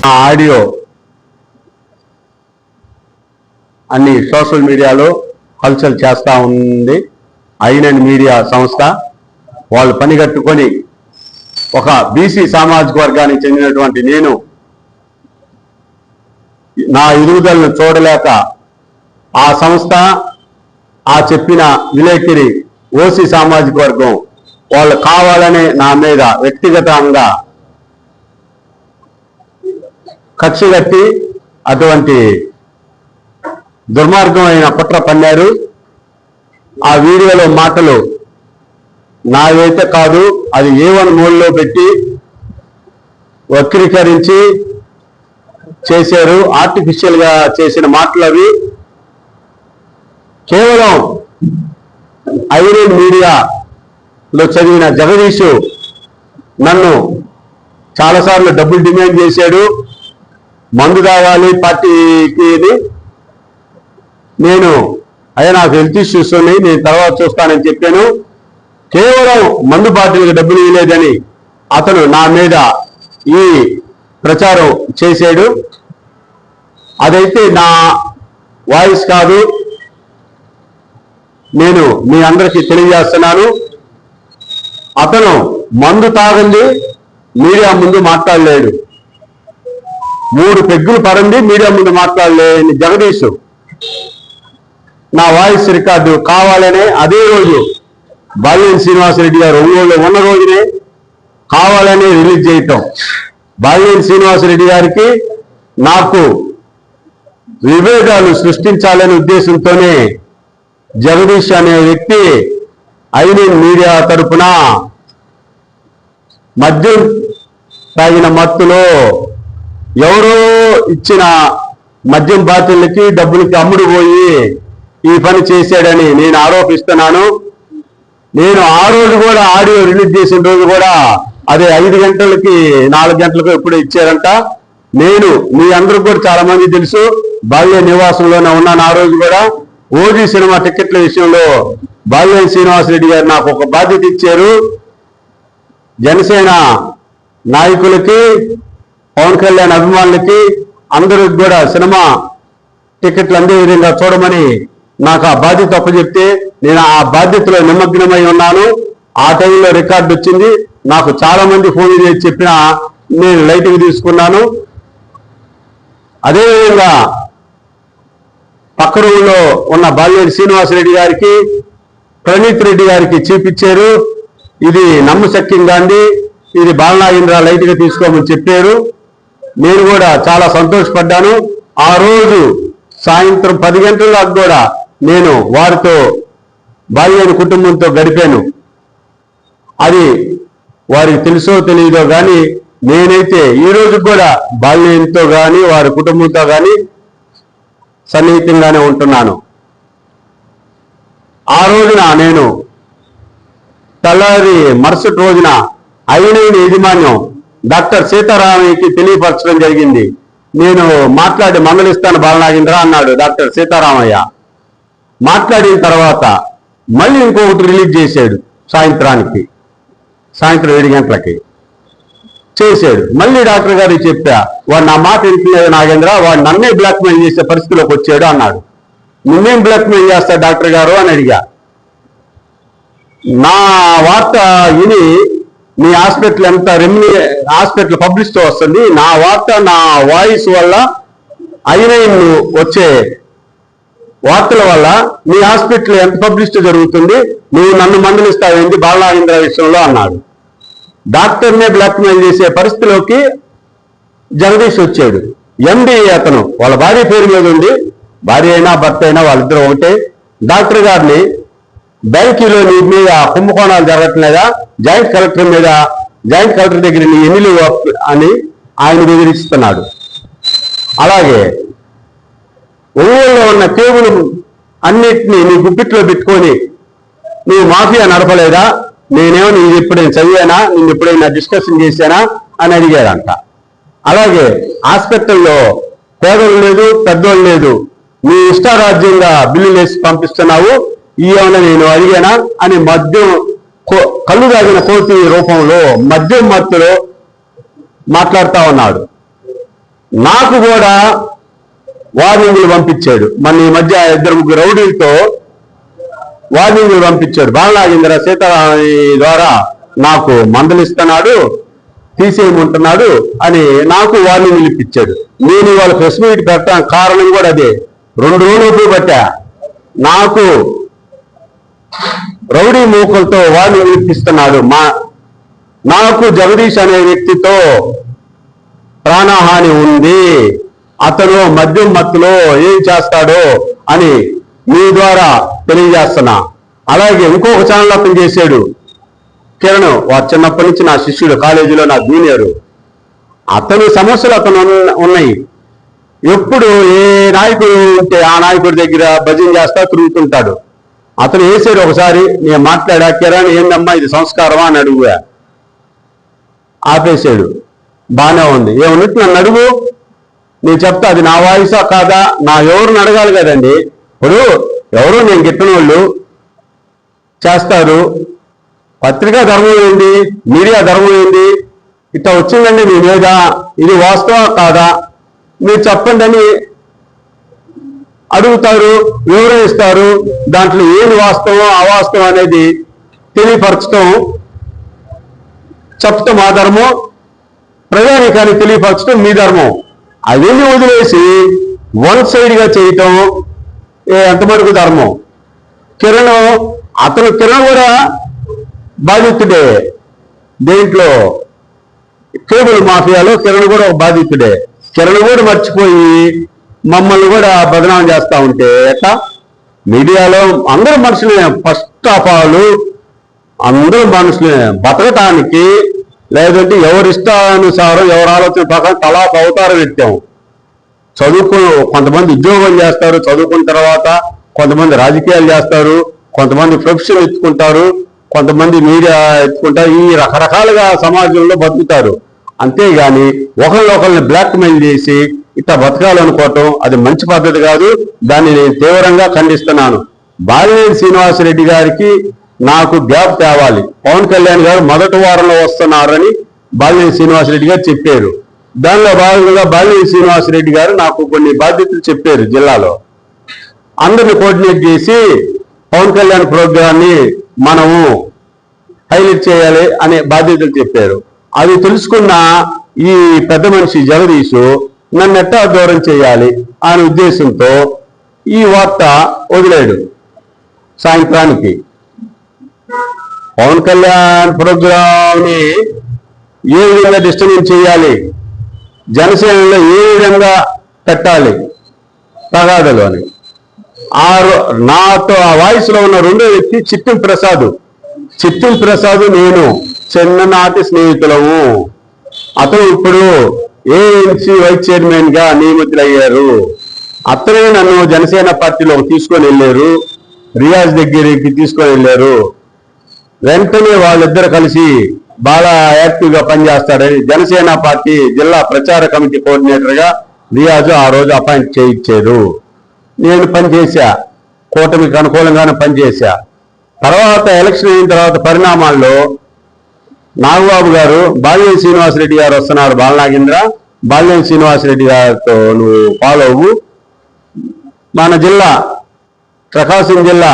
ఆ ఆడియో అన్ని సోషల్ మీడియాలో హల్చల్ చేస్తూ ఉంది. ఐనన్ మీడియా సంస్థ వాళ్ళు పని కట్టుకొని ఒక బీసీ సామాజిక వర్గానికి చెందినటువంటి నేను నా ఎదుగుదలను చూడలేక ఆ సంస్థ ఆ చెప్పిన విలేకరి ఓసీ సామాజిక వర్గం వాళ్ళు కావాలనే నా మీద వ్యక్తిగతంగా ఖర్చు కట్టి అటువంటి దుర్మార్గమైన కుట్ర పన్నారు ఆ వీడియోలో మాటలు నావైతే కాదు అది ఏ మూలలో పెట్టి వక్రీకరించి చేశారు. ఆర్టిఫిషియల్గా చేసిన మాటలు అవి. కేవలం ఐరన్ మీడియాలో చదివిన జగదీషు నన్ను చాలాసార్లు డబ్బులు డిమాండ్ చేశాడు. మందు కావాలి పార్టీకి ఇది. నేను అయ్యా నాకు హెల్త్ ఇష్యూస్ ఉన్నాయి నేను తర్వాత చూస్తానని చెప్పాను. కేవలం మందు పార్టీలకు డబ్బులు ఇవ్వలేదని అతను నా మీద ఈ ప్రచారం చేశాడు. అదైతే నా వాయిస్ కాదు. నేను మీ అందరికీ తెలియజేస్తున్నాను. అతను మందు తాగండి మీడియా ముందు మాట్లాడలేడు. మూడు పెగ్గులు పడండి మీడియా ముందు మాట్లాడలేని జగదీష్ నా వాయిస్ రికార్డు కావాలనే అదే రోజు బాల్యం శ్రీనివాసరెడ్డి గారు ఒంగోలు ఉన్న రోజునే కావాలని రిలీజ్ చేయటం. బాల్యం శ్రీనివాసరెడ్డి గారికి నాకు విభేదాలు సృష్టించాలనే ఉద్దేశంతోనే జగదీష్ అనే వ్యక్తి ఐనిన్ మీడియా తరపున మద్యం తాగిన మత్తులో ఎవరో ఇచ్చిన మద్యం బాటిళ్ళకి డబ్బులకి అమ్ముడు పోయి ఈ పని చేశాడని నేను ఆరోపిస్తున్నాను. నేను ఆ రోజు కూడా ఆడియో రిలీజ్ చేసిన రోజు కూడా అదే ఐదు గంటలకి నాలుగు గంటలకు ఎప్పుడు ఇచ్చారంట. నేను మీ అందరికి కూడా చాలా మంది తెలుసు బాల్య నివాసంలోనే ఉన్నాను ఆ రోజు కూడా. ఓజీ సినిమా టికెట్ల విషయంలో బాల్యం శ్రీనివాసరెడ్డి గారు నాకు ఒక బాధ్యత ఇచ్చారు. జనసేన నాయకులకి పవన్ కళ్యాణ్ అభిమానులకి అందరికి కూడా సినిమా టికెట్లు అందే విధంగా చూడమని నాకు ఆ బాధ్యత అప్పచెప్తే నేను ఆ బాధ్యతలో నిమగ్నమై ఉన్నాను. ఆ టైంలో రికార్డు వచ్చింది. నాకు చాలా మంది ఫోన్ చేసి చెప్పిన నేను లైట్గా తీసుకున్నాను. అదేవిధంగా పక్క రూమ్లో ఉన్న బాల్యేటి శ్రీనివాసరెడ్డి గారికి ప్రణీత్ రెడ్డి గారికి చూపించారు. ఇది నమ్మశక్యం గాంధీ. ఇది బాలనాగేంద్ర లైట్గా తీసుకోమని చెప్పారు. నేను కూడా చాలా సంతోషపడ్డాను. ఆ రోజు సాయంత్రం పది గంటల దాకా కూడా నేను వారితో భార్య కుటుంబంతో గడిపాను. అది వారికి తెలుసో తెలియదో కానీ నేనైతే ఈ రోజు కూడా బాల్యంతో కానీ వారి కుటుంబంతో కానీ సన్నిహితంగానే ఉంటున్నాను. ఆ రోజున నేను తెల్లారి మరుసటి రోజున ఐనైన యజమాన్యం డాక్టర్ సీతారామయ్యకి తెలియపరచడం జరిగింది. నేను మాట్లాడి మందలిస్తాను బాలనాగేంద్ర అన్నాడు డాక్టర్ సీతారామయ్య. మాట్లాడిన తర్వాత మళ్ళీ ఇంకొకటి రిలీజ్ చేశాడు సాయంత్రానికి సాయంత్రం ఏడు గంటలకి చేశాడు. మళ్ళీ డాక్టర్ గారికి చెప్పా వాడు నా మాట వింటున్నాడు నాగేంద్ర వాడు నన్నే బ్లాక్మెయిల్ చేసే పరిస్థితిలోకి వచ్చాడు అన్నాడు. నిన్నేం బ్లాక్మెయిల్ చేస్తా డాక్టర్ గారు? అని అడిగా. నా వార్త విని మీ హాస్పిటల్ ఎంత రెమ్యూ హాస్పిటల్ పబ్లిష్ వస్తుంది. నా వార్త నా వాయిస్ వల్ల ఐనైన్ వచ్చే వార్తల వల్ల మీ హాస్పిటల్ ఎంత పబ్లిసిటీ జరుగుతుంది? నువ్వు నన్ను మందలిస్తావేంటి? బాలనాగేంద్ర విషయంలో అన్నాడు. డాక్టర్నే బ్లాక్మెయిల్ చేసే పరిస్థితిలోకి జగదీష్ వచ్చాడు. ఎండి అతను. వాళ్ళ భార్య పేరు మీద ఉంది. భార్య అయినా భర్త అయినా వాళ్ళిద్దరూ ఒకటే. డాక్టర్ గారిని బ్యాంకీలో నీ మీద కుంభకోణాలు జరగట్లేదా? జాయింట్ కలెక్టర్ మీద జాయింట్ కలెక్టర్ దగ్గర నీ ఎన్ని లేవు అని ఆయన బెదిరిస్తున్నాడు. అలాగే ఒంగోలులో ఉన్న కేబుల్ అన్నిటినీ నీ గుప్పిట్లో పెట్టుకొని నువ్వు మాఫియా నడపలేదా? నేనేమో నీకు ఎప్పుడైనా చదివానా? నేను ఎప్పుడైనా డిస్కషన్ చేశానా? అని అడిగాడంట. అలాగే హాస్పిటల్లో పేదలు లేదు పెద్దోళ్ళు లేదు నీ ఇష్టారాజ్యంగా బిల్లులు వేసి పంపిస్తున్నావు. ఇవేమన్నా నేను అడిగానా అని మద్యం కళ్ళు తాగిన కోతి రూపంలో మద్యం మత్తులో మాట్లాడుతూ ఉన్నాడు. నాకు కూడా వార్నింగ్లు పంపించాడు. మన ఈ మధ్య ఇద్దరు ముగ్గురు రౌడీలతో వార్నింగ్లు పంపించాడు. బాలనాగేంద్ర సీతారామి ద్వారా నాకు మందలిస్తున్నాడు తీసేయమంటున్నాడు అని నాకు వార్నింగ్లు ఇప్పించాడు. నేను ఇవాళ ప్రెస్ మీట్ పెట్టడానికి కారణం కూడా అదే. రెండు రోజులు పట్టా. నాకు రౌడీ మూకలతో వాళ్ళు ఇప్పిస్తున్నాడు మా నాకు జగదీష్ అనే వ్యక్తితో ప్రాణహాని ఉంది. అతను మద్యం మత్తులో ఏం చేస్తాడో అని మీ ద్వారా తెలియజేస్తున్నా. అలాగే ఇంకొక ఛానల్ అతను చేశాడు. కిరణ్ వారు చిన్నప్పటి నుంచి నా శిష్యుడు కాలేజీలో నా జూనియర్. అతని సమస్యలు అతను ఉన్నాయి. ఎప్పుడు ఏ నాయకుడు ఉంటే ఆ నాయకుడి దగ్గర భజన చేస్తా తిరుగుతుంటాడు. అతను వేసాడు ఒకసారి నేను మాట్లాడా? కిరణ్ ఏందమ్మా ఇది సంస్కారమా? అని అడుగుగా ఆపేశాడు బాగానే ఉంది. ఏమన్నట్టు నన్ను అడుగు. నేను చెప్తా అది నా వాయిసా కాదా? నా ఎవరిని అడగాలి కదండి? ఇప్పుడు ఎవరు నేను గిట్టిన వాళ్ళు చేస్తారు. పత్రికా ధర్మం ఏంది? మీడియా ధర్మం ఏంది? ఇట్లా వచ్చిందండి మీ మీద. ఇది వాస్తవం కాదా? మీరు చెప్పండి అని అడుగుతారు వివరణిస్తారు దాంట్లో ఏది వాస్తవం అవాస్తవం అనేది తెలియపరచడం చెప్పటం మా ధర్మం. ప్రజానికాన్ని తెలియపరచడం మీ ధర్మం. అవన్నీ వదిలేసి వన్ సైడ్గా చేయటం ఎంతవరకు ధర్మం. కిరణ్ అతను కిరణ్ కూడా బాధితుడే. దేంట్లో? కేబుల్ మాఫియాలో కిరణ్ కూడా ఒక బాధితుడే. కిరణ్ కూడా మర్చిపోయి మమ్మల్ని కూడా బదనాం చేస్తా ఉంటే ఎట్లా? మీడియాలో అందరు మనుషులే ఫస్ట్ ఆఫ్ ఆల్ అందరూ మనుషులే. బతకటానికి లేదంటే ఎవరి ఇష్టానుసారం ఎవరి ఆలోచన ప్రకారం తలా అవతారం ఎత్తాం. చదువుకు కొంతమంది ఉద్యోగం చేస్తారు చదువుకున్న తర్వాత కొంతమంది రాజకీయాలు చేస్తారు కొంతమంది ప్రొఫెషన్ ఎత్తుకుంటారు కొంతమంది మీడియా ఎత్తుకుంటారు ఈ రకరకాలుగా సమాజంలో బతుకుతారు. అంతేగాని ఒకరిని ఒకరిని బ్లాక్ చేసి ఇట్లా బతకాలనుకోవటం అది మంచి పద్ధతి కాదు. దాన్ని నేను తీవ్రంగా ఖండిస్తున్నాను. బాలినేని శ్రీనివాసరెడ్డి గారికి నాకు గ్యాప్ తేవాలి. పవన్ కళ్యాణ్ గారు మొదటి వారంలో వస్తున్నారని బాలినేని శ్రీనివాసరెడ్డి గారు చెప్పారు. దానిలో భాగంగా బాలినేని శ్రీనివాసరెడ్డి గారు నాకు కొన్ని బాధ్యతలు చెప్పారు జిల్లాలో. అందరిని కోఆర్డినేట్ చేసి పవన్ కళ్యాణ్ ప్రోగ్రాన్ని మనము హైలైట్ చేయాలి అనే బాధ్యతలు చెప్పారు. అది తెలుసుకున్న ఈ పెద్ద మనిషి జగదీష్ నన్ను ఎట్టా దూరం చేయాలి అనే ఉద్దేశంతో ఈ వార్త వదిలేడు సాయంత్రానికి. పవన్ కళ్యాణ్ ప్రోగ్రామ్ని ఏ విధంగా డిస్టర్బెన్స్ చేయాలి? జనసేనలో ఏ విధంగా పెట్టాలి? తగాదలు అని. ఆ నాతో ఆ వాయిస్లో ఉన్న రెండో వ్యక్తి చిత్తం ప్రసాద్. చిత్తం ప్రసాద్ నేను చిన్ననాటి స్నేహితులము. అతను ఇప్పుడు ఏఎంసీ వైస్ చైర్మన్గా నియమితులయ్యారు. అతనే నన్ను జనసేన పార్టీలో తీసుకొని వెళ్ళారు. రియాజ్ దగ్గరికి తీసుకొని వెళ్ళారు. వెంటనే వాళ్ళిద్దరు కలిసి బాగా యాక్టివ్గా పనిచేస్తాడని జనసేన పార్టీ జిల్లా ప్రచార కమిటీ కోఆర్డినేటర్గా రియాజ్ ఆ రోజు అపాయింట్ చేయించారు. నేను పనిచేశా. కూటమికి అనుకూలంగానే పనిచేశా. తర్వాత ఎలక్షన్ అయిన తర్వాత పరిణామాల్లో నాగబాబు గారు బాల్యం శ్రీనివాసరెడ్డి గారు వస్తున్నారు బాలనాగేంద్ర. బాల్యం శ్రీనివాసరెడ్డి గారితో నువ్వు ఫాలో అవ్వు. మన జిల్లా ప్రకాశం జిల్లా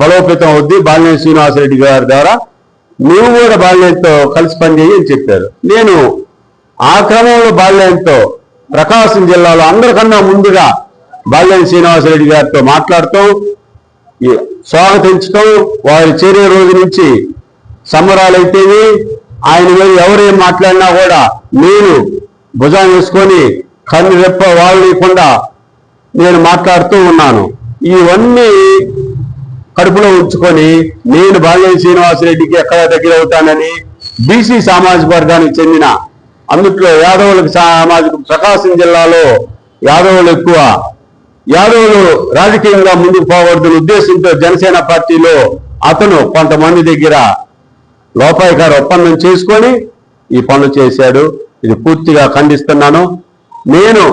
బలోపేతం అవుద్ది బాల్యం శ్రీనివాసరెడ్డి గారి ద్వారా. నువ్వు కూడా బాల్యంతో కలిసి పనిచేయి అని చెప్పారు. నేను ఆ క్రమంలో బాల్యంతో ప్రకాశం జిల్లాలో అందరికన్నా ముందుగా బాల్యం శ్రీనివాసరెడ్డి గారితో మాట్లాడుతూ స్వాగతించటం వారి చేరే రోజు నుంచి సమరాలైతేవి. ఆయన మీద ఎవరేం మాట్లాడినా కూడా నేను భుజాన్ని వేసుకొని కన్ను రెప్ప వాళ్ళకుండా నేను మాట్లాడుతూ ఉన్నాను. ఇవన్నీ కడుపులో ఉంచుకొని నేను బాల్యం శ్రీనివాసరెడ్డికి ఎక్కడ దగ్గర అవుతానని బీసీ సామాజిక వర్గానికి చెందిన అందుట్లో యాదవులకు సామాజిక ప్రకాశం జిల్లాలో యాదవులు ఎక్కువ. యాదవులు రాజకీయంగా ముందుకు పోవద్దని ఉద్దేశంతో జనసేన పార్టీలో అతను కొంతమంది దగ్గర లోపాయికారు ఒప్పందం చేసుకొని ఈ పనులు చేశాడు. ఇది పూర్తిగా ఖండిస్తున్నాను. నేను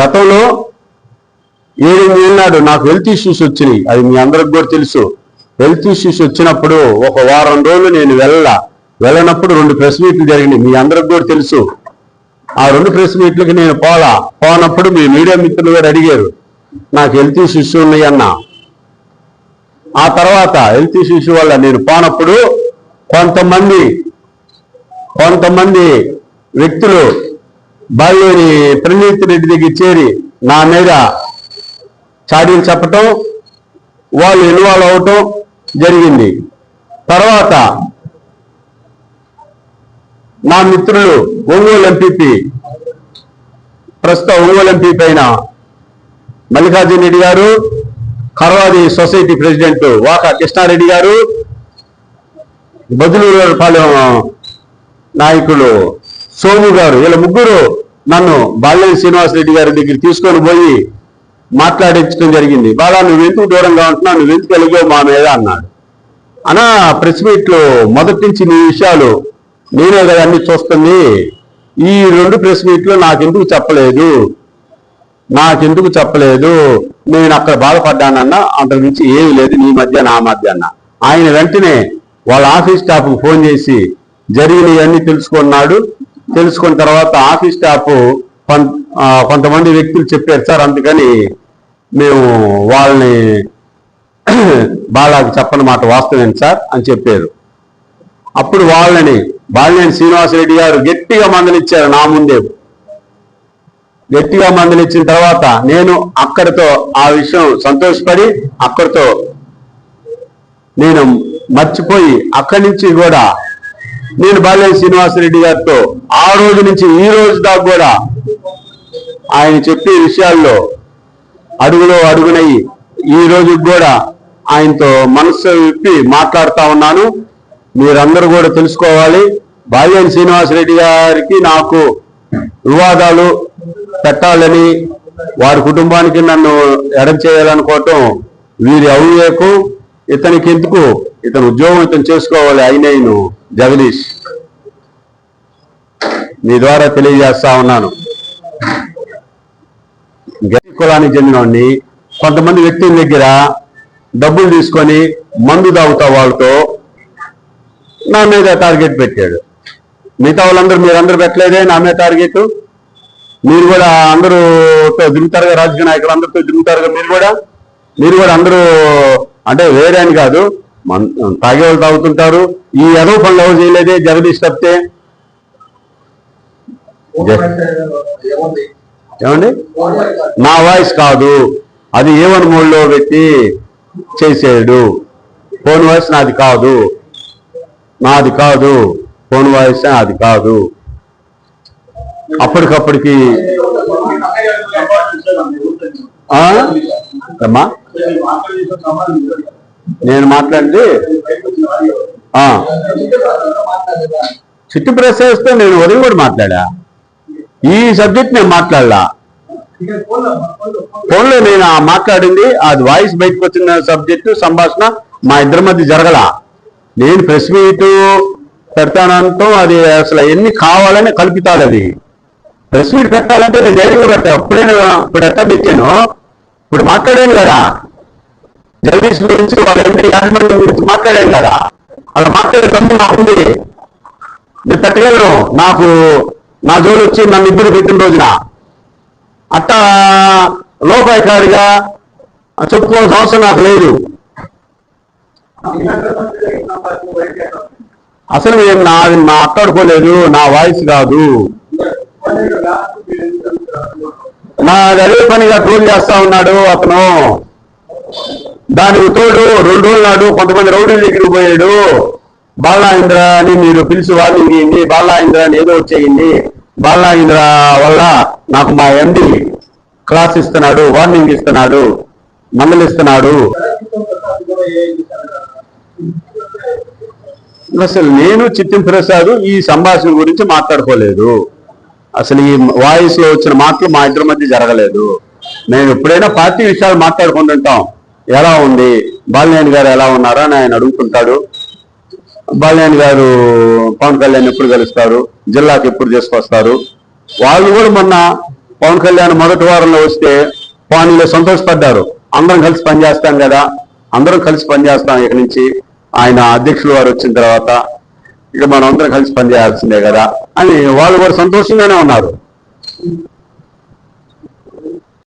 గతంలో ఏడు నాడు నాకు హెల్త్ ఇష్యూస్ వచ్చినాయి. అది మీ అందరికి కూడా తెలుసు. హెల్త్ ఇష్యూస్ వచ్చినప్పుడు ఒక వారం రోజులు నేను వెళ్ళ వెళ్ళనప్పుడు రెండు ప్రెస్ మీట్లు జరిగినాయి. మీ అందరికి కూడా తెలుసు. ఆ రెండు ప్రెస్ మీట్లకి నేను పోలా. పోనప్పుడు మీ మీడియా మిత్రులు గారు అడిగారు నాకు హెల్త్ ఇష్యూస్ ఉన్నాయి అన్న ఆ తర్వాత హెల్త్ ఇష్యూస్ వల్ల నేను పోనప్పుడు కొంతమంది కొంతమంది వ్యక్తులు బాల్యోని ప్రణీత్ రెడ్డి దగ్గర చేరి నా మీద చాడీలు చెప్పటం వాళ్ళు ఇన్వాల్వ్ అవటం జరిగింది. తర్వాత నా మిత్రులు ఒంగోలు ఎంపీపీ ప్రస్తుత ఒంగోలు ఎంపీ పైన మల్లికార్జున రెడ్డి గారు కర్వాది సొసైటీ ప్రెసిడెంట్ వాకా కృష్ణారెడ్డి గారు బదులూరుపాలెం నాయకులు సోము గారు వీళ్ళ ముగ్గురు నన్ను బాల్యం శ్రీనివాసరెడ్డి గారి దగ్గర తీసుకొని పోయి మాట్లాడించడం జరిగింది. బాలా నువ్వు ఎందుకు దూరంగా ఉంటున్నావు? నువ్వు ఎందుకు వెలుగో మా మీద అన్నాడు. అనా ప్రెస్ మీట్లో మొదటి నుంచి నీ విషయాలు నేనే కదా అన్ని చూస్తుంది. ఈ రెండు ప్రెస్ మీట్లో నాకెందుకు చెప్పలేదు? నాకెందుకు చెప్పలేదు? నేను అక్కడ బాధపడ్డానన్నా అంతకు మించి ఏమీ లేదు నీ మధ్య నా మధ్య అన్న. ఆయన వెంటనే వాళ్ళ ఆఫీస్ స్టాఫ్ ఫోన్ చేసి జరిగినవన్నీ తెలుసుకున్నాడు. తెలుసుకున్న తర్వాత ఆఫీస్ స్టాఫ్ కొంతమంది వ్యక్తులు చెప్పారు సార్ అందుకని మేము వాళ్ళని బాలాకి చెప్పని మాట వాస్తవం సార్? అని చెప్పారు. అప్పుడు వాళ్ళని బాలినేని శ్రీనివాసరెడ్డి గారు గట్టిగా మందలిచ్చారు నా ముందే. గట్టిగా మందలిచ్చిన తర్వాత నేను అక్కడితో ఆ విషయం సంతోషపడి అక్కడితో నేను మర్చిపోయి అక్కడి నుంచి కూడా నేను బాలినేని శ్రీనివాసరెడ్డి గారితో ఆ రోజు నుంచి ఈ రోజు దాకా కూడా ఆయన చెప్పే విషయాల్లో అడుగులో అడుగునయ్యి ఈ రోజు కూడా ఆయనతో మనసు విప్పి మాట్లాడుతా ఉన్నాను. మీరందరూ కూడా తెలుసుకోవాలి. బాల్యం శ్రీనివాసరెడ్డి గారికి నాకు వివాదాలు పెట్టాలని వారి కుటుంబానికి నన్ను ఎడం చేయాలనుకోవటం వీరి అవివేకం. ఇతనికి ఎందుకు ఇతను ఉద్యోగం ఇతను చేసుకోవాలి అయినను జగదీష్. మీ ద్వారా తెలియజేస్తా ఉన్నాను. గట్టి కులానికి చెందినవాడిని కొంతమంది వ్యక్తుల దగ్గర డబ్బులు తీసుకొని మందు తాగుతా వాళ్ళతో నా మీద టార్గెట్ పెట్టాడు. మిగతా వాళ్ళందరూ మీరందరూ పెట్టలేదే నా మీద టార్గెట్? మీరు కూడా అందరూ దిగుతారుగా రాజకీయ నాయకులు అందరితో దిగుతారుగా మీరు కూడా? మీరు కూడా అందరూ అంటే వేరే అని కాదు తాగేవాళ్ళు తాగే వాళ్ళు తాగుతుంటారు. ఈ ఎదవ పనులు ఎవరు చేయలేదే జగదీష్ తప్పితే. ఏమండి? నా వాయిస్ కాదు. అది ఏవన్ మోడ్లో పెట్టి చేసేడు. ఫోన్ వాయిస్ నాది కాదు. నాది కాదు. ఫోన్ వాయిస్ నాది కాదు. అప్పటికప్పటికి అమ్మా? నేను మాట్లాడింది ఆ, చిట్టు ప్రెస్ వేస్తే నేను ఉదయం కూడా మాట్లాడా? ఈ సబ్జెక్ట్ నేను మాట్లాడలా? ఫోన్లో నేను ఆ మాట్లాడింది అది వాయిస్ బయటకు వచ్చిన సబ్జెక్టు సంభాషణ మా ఇద్దరి మధ్య జరగల. నేను ప్రెస్ మీట్ పెడతానంటూ అది అసలు ఎన్ని కావాలని కల్పితాడు అది. ప్రెస్ మీట్ పెట్టాలంటే నేను ధైర్యంగా పెట్టా అప్పుడే నేను ఇప్పుడు ఎట్లా పెట్టాను ఇప్పుడు మాట్లాడాను కదా. జగదీష్ గురించి వాళ్ళ ఎంపీ యాజమాన్యం గురించి మాట్లాడాను కదా. అలా మాట్లాడే తమ్ము నాకుంది నేను పెట్టగలను నాకు నా జోలు వచ్చి నన్ను ఇద్దరు పెట్టిన రోజున. అట్టా లోపాయికారిగా చెప్పుకోవాల్సిన అవసరం నాకు లేదు. అసలు నేను నా మాట్లాడుకోలేదు నా వాయిస్ కాదు. నా అదే పనిగా ట్రోల్ చేస్తా ఉన్నాడు అతను. దానికి తోడు రెండు రోజుల నాడు కొంతమంది రౌడీల దగ్గరికి పోయాడు. బాలాయింద్ర అని మీరు పిలిచి వార్నింగ్ ఇయ్యండి బాలాయింద్ర అని ఏదో వచ్చేయండి చేయండి. బాలాయింద్ర వల్ల నాకు మా ఎండి క్లాస్ ఇస్తున్నాడు వార్నింగ్ ఇస్తున్నాడు మందలిస్తున్నాడు. అసలు నేను చిత్తం ప్రసాద్ ఈ సంభాషణ గురించి మాట్లాడుకోలేదు. అసలు ఈ వాయిస్లో వచ్చిన మాటలు మా ఇద్దరి మధ్య జరగలేదు. మేము ఎప్పుడైనా పార్టీ విషయాలు మాట్లాడుకుంటుంటాం ఎలా ఉంది? బాలినేని గారు ఎలా ఉన్నారా అని ఆయన అడుగుతుంటాడు. బాలినేని గారు పవన్ కళ్యాణ్ ఎప్పుడు కలుస్తారు? జిల్లాకి ఎప్పుడు తీసుకొస్తారు? వాళ్ళు కూడా మొన్న పవన్ కళ్యాణ్ మొదటి వారంలో వస్తే పవన్లో సంతోషపడ్డారు. అందరం కలిసి పనిచేస్తాం కదా. అందరం కలిసి పనిచేస్తాం ఇక నుంచి. ఆయన అధ్యక్షులు వారు వచ్చిన తర్వాత ఇక మనం అందరం కలిసి పనిచేయాల్సిందే కదా అని వాళ్ళు కూడా సంతోషంగానే ఉన్నారు.